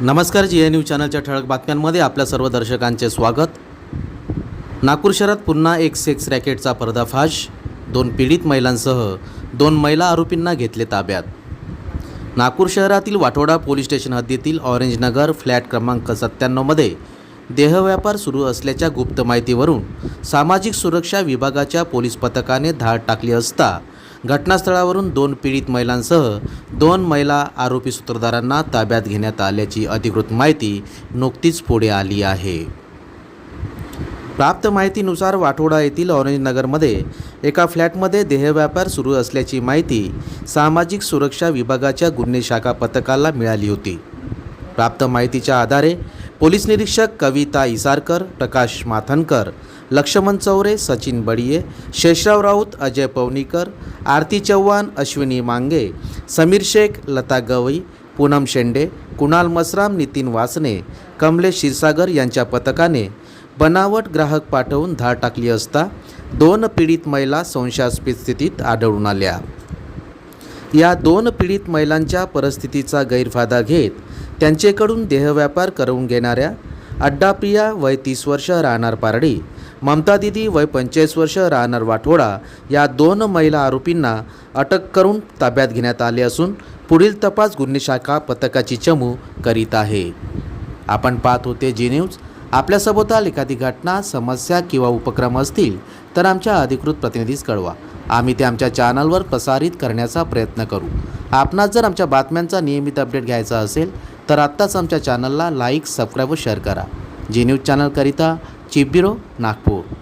नमस्कार जी ए न्यूज चॅनलच्या ठळक बातम्यांमध्ये आपल्या सर्व दर्शकांचे स्वागत. नागपूर शहरात पुन्हा एक सेक्स रॅकेटचा पर्दाफाश. दोन पीडित महिलांसह दोन महिला आरोपींना घेतले ताब्यात. नागपूर शहरातील वाठोडा पोलीस स्टेशन हद्दीतील ऑरेंज नगर फ्लॅट क्रमांक सत्त्याण्णवमध्ये देहव्यापार सुरू असल्याच्या गुप्त माहितीवरून सामाजिक सुरक्षा विभागाच्या पोलीस पथकाने धाड टाकली असता घटनास्थळावरून दोन पीडित महिलांसह दोन महिला आरोपी सूत्रधारांना ताब्यात घेण्यात आल्याची अधिकृत माहिती नुकतीच पुढे आली आहे. प्राप्त माहितीनुसार वाठोडा येथील ऑरेंज नगरमध्ये एका फ्लॅटमध्ये देहव्यापार सुरू असल्याची माहिती सामाजिक सुरक्षा विभागाच्या गुन्हे शाखा पथकाला मिळाली होती. प्राप्त माहितीच्या आधारे पोलीस निरीक्षक कविता इसारकर प्रकाश माथनकर लक्ष्मण चौरे सचिन बडिये शेषराव राऊत अजय पवनीकर आरती चव्हाण अश्विनी मांगे समीर शेख लता गवई पूनम शेंडे कुणाल मसराम नितीन वासने कमलेश क्षीरसागर यांच्या पथकाने बनावट ग्राहक पाठवून धाड टाकली असता दोन पीडित महिला संशयास्पद स्थितीत आढळून आल्या. या दोन पीडित महिलांच्या परिस्थितीचा गैरफायदा घेत त्यांचेकडून देहव्यापार करवून घेणाऱ्या अड्डाप्रिया वय तीस वर्ष राहणार पारडी ममता दिदी वय पंचेचाळीस वर्ष राहणार वाठोडा या दोन महिला आरोपींना अटक करून ताब्यात घेण्यात आले असून पुढील तपास गुन्हे शाखा पथकाची चमू करीत आहे. आपण पाहत होते जी न्यूज आपल्यासोबत एखादी घटना समस्या किंवा उपक्रम असतील तर आमच्या अधिकृत प्रतिनिधीस कळवा. आम्ही ते आमच्या चॅनलवर प्रसारित करण्याचा प्रयत्न करू. आपणास जर आमच्या बातम्यांचा नियमित अपडेट घ्यायचा असेल तर आत्ताच आमच्या चॅनलला लाईक सबस्क्राईब व शेअर करा. जी न्यूज चॅनलकरिता चीफ ब्युरो नागपूर।